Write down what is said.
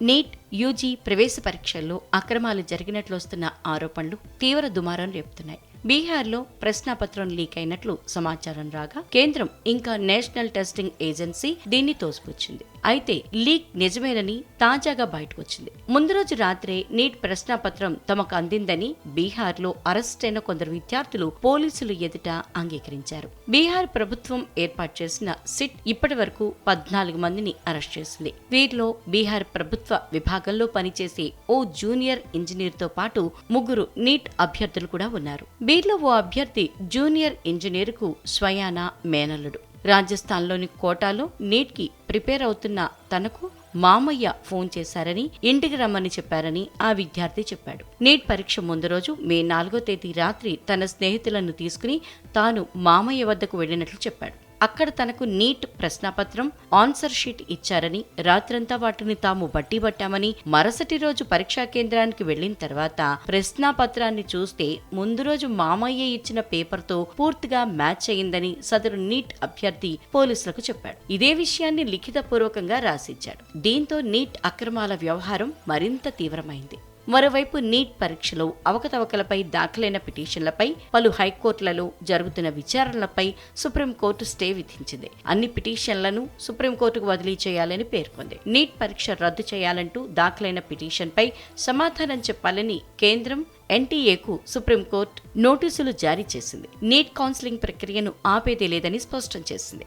NEET UG ప్రవేశ పరీక్షల్లో అక్రమాలు జరిగినట్లు వస్తున్న ఆరోపణలు తీవ్ర దుమారం రేపుతున్నాయి. బీహార్లో ప్రశ్నాపత్రం లీక్ అయినట్లు సమాచారం రాగా కేంద్రం ఇంకా నేషనల్ టెస్టింగ్ ఏజెన్సీ దీన్ని తోసిపుచ్చింది. అయితే లీక్ నిజమేనని తాజాగా బయటకు వచ్చింది. ముందు రోజు రాత్రే నీట్ ప్రశ్నాపత్రం తమకు అందిందని బీహార్లో అరెస్ట్ అయిన కొందరు విద్యార్థులు పోలీసులు ఎదుట అంగీకరించారు. బీహార్ ప్రభుత్వం ఏర్పాటు చేసిన సిట్ ఇప్పటి వరకు పద్నాలుగు మందిని అరెస్ట్ చేసింది. వీరిలో బీహార్ ప్రభుత్వ విభాగం విభాగంలో పనిచేసే ఓ జూనియర్ ఇంజనీర్తో పాటు ముగ్గురు నీట్ అభ్యర్థులు కూడా ఉన్నారు. వీరిలో ఓ అభ్యర్థి జూనియర్ ఇంజనీర్కు స్వయానా మేనల్లుడు. రాజస్థాన్లోని కోటాలో నీట్కి ప్రిపేర్ అవుతున్న తనకు మామయ్య ఫోన్ చేశారని ఇంటికి రమ్మని చెప్పారని ఆ విద్యార్థి చెప్పాడు. నీట్ పరీక్ష ముందు రోజు మే నాలుగో తేదీ రాత్రి తన స్నేహితులను తీసుకుని తాను మామయ్య వద్దకు వెళ్ళినట్లు చెప్పాడు. అక్కడ తనకు నీట్ ప్రశ్నాపత్రం ఆన్సర్ షీట్ ఇచ్చారని రాత్రంతా వాటిని తాము బట్టి పట్టామని మరుసటి రోజు పరీక్షా కేంద్రానికి వెళ్ళిన తర్వాత ప్రశ్నాపత్రాన్ని చూస్తే ముందు రోజు మామయ్య ఇచ్చిన పేపర్తో పూర్తిగా మ్యాచ్ అయిందని సదరు నీట్ అభ్యర్థి పోలీసులకు చెప్పాడు. ఇదే విషయాన్ని లిఖితపూర్వకంగా రాసిచ్చాడు. దీంతో నీట్ అక్రమాల వ్యవహారం మరింత తీవ్రమైంది. మరోవైపు నీట్ పరీక్షలో అవకతవకలపై దాఖలైన పిటిషన్లపై పలు హైకోర్టులలో జరుగుతున్న విచారణలపై సుప్రీంకోర్టు స్టే విధించింది. అన్ని పిటిషన్లను సుప్రీంకోర్టుకు బదిలీ చేయాలని పేర్కొంది. నీట్ పరీక్ష రద్దు చేయాలంటూ దాఖలైన పిటిషన్పై సమాధానం చెప్పాలని కేంద్రం ఎన్టీఏకు సుప్రీంకోర్టు నోటీసులు జారీ చేసింది. నీట్ కౌన్సిలింగ్ ప్రక్రియను ఆపేదే లేదని స్పష్టం చేసింది.